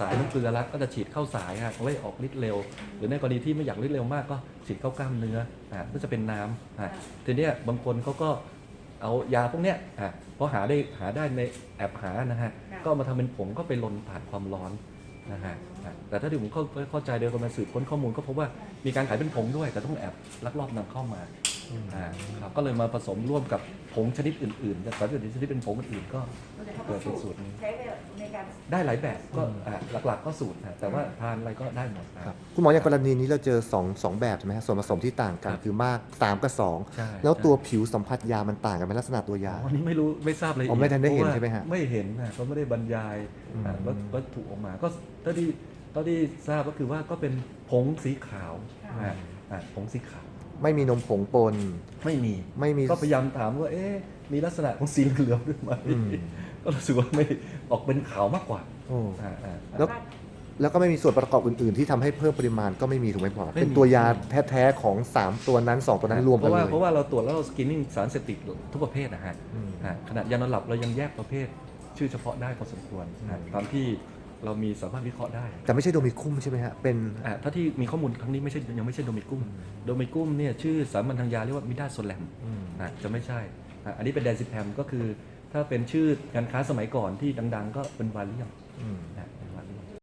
สายน้ำเกลือแล้วก็จะฉีดเข้าสายฮะเอาไว้ออกฤทธิ์เร็ว หรือในกรณีที่ไม่อยากฤทธิ์เร็วมากก็ฉีดเข้ากล้ามเนื้ออ่าก็จะเป็นน้ำอ่าทีเนี้ยบางคนเขาก็เอายาพวกเนี้ยอะเพราะหาได้หาได้ในแอปหานะฮะค่ะก็เอามาทำเป็นผงก็ไปลนผ่านความร้อนนะฮะอะแต่ถ้าที่ผมเข้าเข้าใจเดียวกันมาสืบค้นข้อมูลก็พบว่ามีการขายเป็นผงด้วย แต่ต้องแอบลักลอบนำเข้ามา อ่าครับก็เลยมาผสมร่วมกับผงชนิดอื่นๆแต่สารชนิดที่เป็นผงอื่นๆก็ เกิดเป็นสูตรนี้ ใช้ในการได้หลายแบบก็อ่าหลักๆก็สูตรนะแต่ว่าทานอะไรก็ได้หมดนะ ครับคุณหมออย่างกรณีนี้เราเจอ2งสองแบบใช่ไหมฮะส่วนผสมที่ต่างกันครับคือมาก 3 กับ ใช่ 2 แล้วตัวผิวสัมผัสยามันต่างกันไหมลักษณะตัวยาวันนี้ไม่รู้ไม่ทราบเลยอ๋อไม่ทันได้เห็นใช่ไหมฮะไม่เห็นนะเขาไม่ได้บรรยายอืม อ่าวัตวัตถุออกมาก็เท่าที่เท่าที่ทราบก็คือว่าก็เป็นผงสีขาวอ่าอ่าผงสีขาว ไม่มีนมผงปน ไม่มีไม่มี ก็พยายามถามว่า เอ๊ะมีลักษณะของสีเหลืองด้วยไหมอืม ก็รู้สึกว่าไม่ออกเป็นขาวมากกว่าโอ้อ่าอ่า แล้ว แล้วก็ไม่มีส่วนประกอบอื่นๆ ที่ทำให้เพิ่มปริมาณก็ไม่มีถูกไหมหมอไม่มี เป็นตัวยาแท้ๆของ 3 ตัวนั้น 2 ตัวนั้นรวมเพกันราะเลว่ายเพราะว่าเราตรวจแล้วเราสกรีนนิ่งสารเสพติดทุกประเภทนะฮะ อืม อ่าขนาดยานอนหลับเรายังแยกประเภทชื่อเฉพาะได้พอสมควรอ่าอืมตามที่ เรามีสามารถวิเคราะห์ได้แต่ไม่ใช่โดมิคุ้มใช่ไหมฮะเป็นอ่าถ้าที่มีข้อมูลครั้งนี้ไม่ใช่ยังไม่ใช่โดมิกุ้มโดมิกุ้มเนี่ยชื่อสามัญทางยาเรียกว่ามิดาโซแลมอืมอะจะไม่ใช่อะอันนี้เป็นแดนซิแพมก็คือ ถ้าเป็นชื่อการค้าสมัยก่อนที่ดัง ๆ ก็เป็นวาเลียมอืม นะ